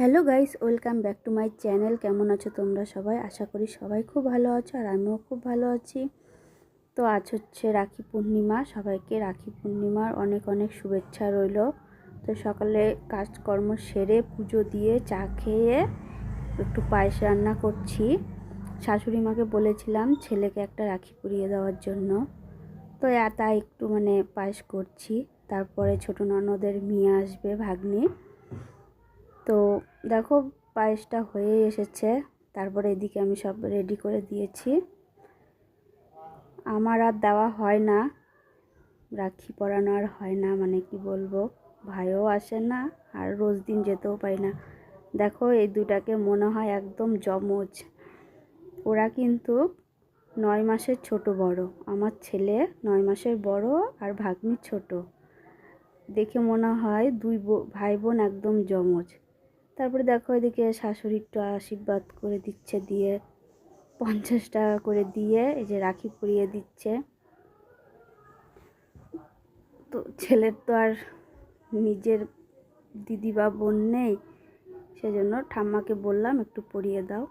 Hello guys, welcome back to my channel. কেমন আছো তোমরা সবাই? আশা করি সবাই খুব ভালো আছো আর আমিও খুব ভালো আছি। তো আজ হচ্ছে রাখি পূর্ণিমা। সবাইকে রাখি পূর্ণিমার অনেক অনেক শুভেচ্ছা রইল। তো সকালে কাজকর্ম সেরে পুজো দিয়ে চা খেয়ে একটু পায়েস রান্না করছি। শাশুড়ি মাকে বলেছিলাম ছেলেকে একটা রাখি পরিয়ে দেওয়ার জন্য। তো তাই একটু মানে পায়েস করছি। তারপরে ছোটো ননদের মেয়ে আসবে, ভাগ্নি। তো দেখো পায়েসটা হয়ে এসেছে। তারপরে এদিকে আমি সব রেডি করে দিয়েছি। আমার আর দেওয়া হয় না। রাখি পরানো আর হয় না মানে কি বলব? ভাইও আসে না আর রোজ দিন যেতেও পারি না। দেখো এই দুটাকে মনে হয় একদম জমজ ওরা কিন্তু নয় মাসের ছোট বড়। আমার ছেলে নয় মাসের বড় আর ভাগ্নি ছোট। দেখে মনে হয় দুই ভাই বোন একদম জমজ তারপরে দেখো এদিকে শাশুড়ি একটু আশীর্বাদ করে দিচ্ছে দিয়ে, পঞ্চাশ টাকা করে দিয়ে এই যে রাখি পরিয়ে দিচ্ছে। তো ছেলের তো আর নিজের দিদি বা বোন নেই, সেজন্য ঠাম্মাকে বললাম একটু পরিয়ে দাও।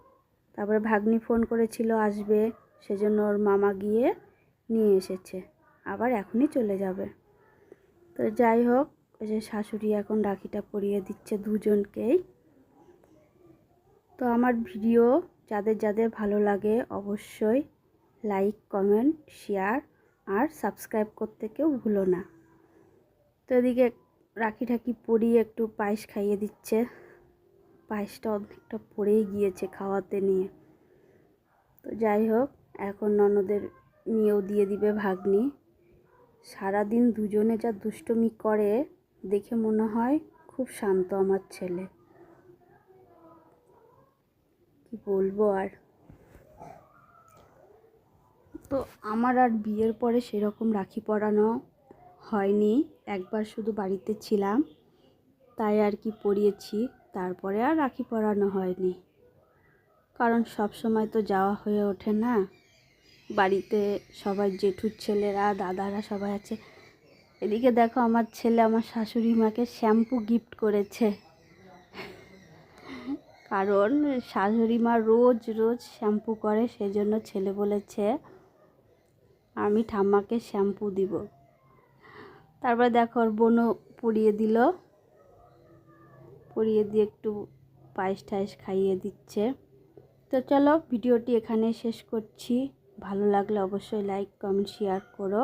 তারপরে ভাগ্নি ফোন করেছিল আসবে, সেজন্য ওর মামা গিয়ে নিয়ে এসেছে, আবার এখনই চলে যাবে। তো যাই হোক ওই যে শাশুড়ি এখন রাখিটা পরিয়ে দিচ্ছে দুজনকেই। তো আমার ভিডিও যাদের যাদের ভালো লাগে অবশ্যই লাইক, কমেন্ট, শেয়ার আর সাবস্ক্রাইব করতে কেউ ভুলো না। তো এদিকে রাখি ঠাকি পরিয়ে একটু পায়েস খাইয়ে দিচ্ছে। পায়েসটা অনেকটা পড়েই গিয়েছে খাওয়াতে নিয়ে। তো যাই হোক, এখন ননদের নিয়েও দিয়ে দিবে ভাগ্নি। সারাদিন দুজনে যা দুষ্টুমি করে, দেখে মনে হয় খুব শান্ত আমার ছেলে। কি বলব আর? তো আমার আর বিয়ের পরে সেরকম রাখি পরানো হয়নি। একবার শুধু বাড়িতে ছিলাম, তাই আর কি পরিয়েছি। তারপরে আর রাখি পরানো হয়নি। কারণ সব সময় তো যাওয়া হয়ে ওঠে না। বাড়িতে সবাই জেঠুর ছেলেরা, দাদারা সবাই আছে। এদিকে দেখো আমার ছেলে, আমার শাশুড়ি মাকে শ্যাম্পু গিফট করেছে। কারণ শাশুড়ি মা রোজ রোজ শ্যাম্পু করে, সেজন্য ছেলে বলেছে, আমি ঠাম্মাকে শ্যাম্পু দিব। তারপরে দেখো, ওর বোনও পরিয়ে দিল। পরিয়ে দিয়ে একটু পায়েস টায়েস খাইয়ে দিচ্ছে। তো চলো, ভিডিওটি এখানে শেষ করছি। ভালো লাগলে অবশ্যই লাইক, কমেন্ট, শেয়ার করো।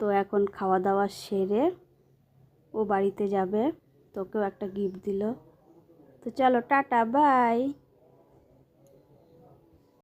তো এখন খাওয়া দাওয়া সেরে ও বাড়িতে যাবে। তোকেও একটা গিফট দিল। তো চলো টাটা বাই।